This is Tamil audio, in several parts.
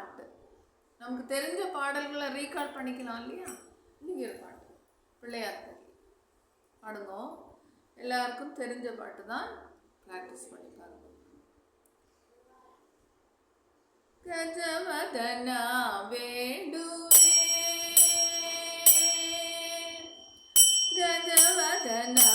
பாட்டு. நமக்கு தெரிஞ்ச பாடல்களை ரீகால் பண்ணிக்கலாம் இல்லையா? இன்னைக்கு பாட்டு. பிள்ளையார் கோவில். எல்லாருக்கும் தெரிஞ்ச பாட்டு தான் ப்ராக்டிஸ் பண்ணி பாருங்க. கஜவதனா வேண்டுவே கஜவதனா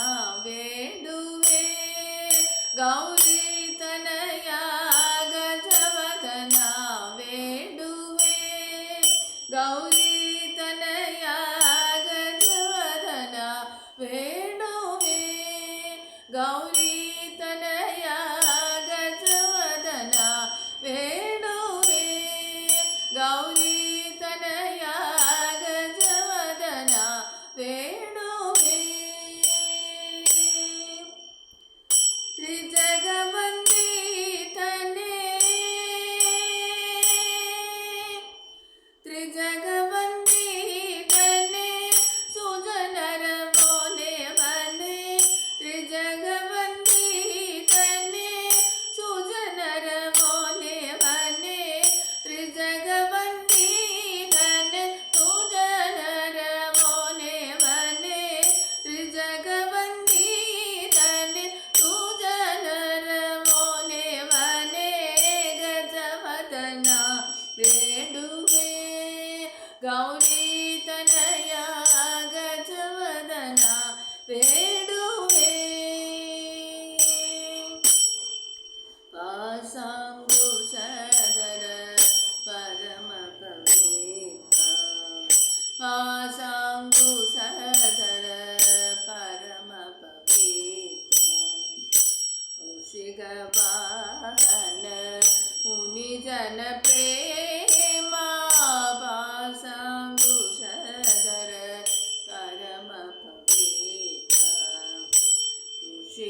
ಬೇಡುವೆ ಪಾಸಾಂಗುಶದರ ಪರಮ ಪವಿತ್ರ ಪಾಸಾಂಗುಶದರ ಪರಮ ಪವಿತ್ರ ಋಷಿಗವಾಹನ ಮುನಿ ಜನ ಪ್ರೇಮ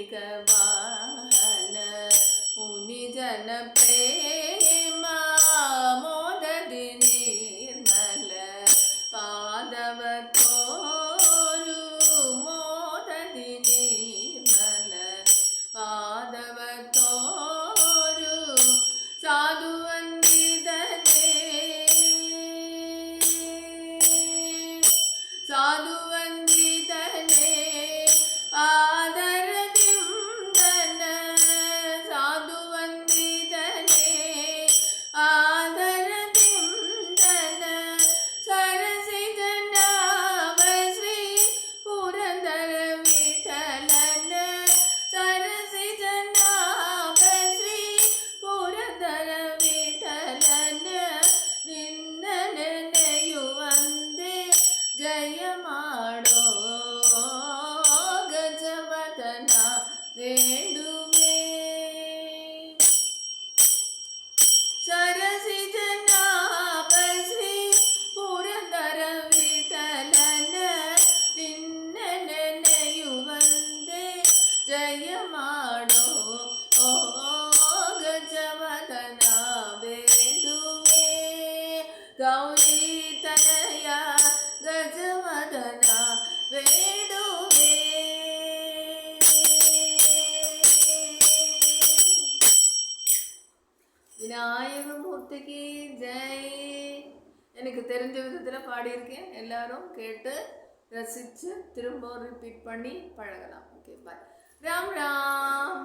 వేగవాహన మునిజన ప్రేమ మోదది నిర్మల పాదవతోలు మోదది నిర్మల పాదవతోలు సాధువందిదనే సాధు ಜಯ ಮಾಡೋ ಗಜವದನ ಬೇಡುವೆ விநாயக மூர்த்திக்கு ஜெய் எனக்கு தெரிஞ்ச விதத்தில் பாடியிருக்கேன் எல்லாரும் கேட்டு ரசித்து திரும்ப ரிப்பீட் பண்ணி பழகலாம் ஓகே பாய் ராம் ராம்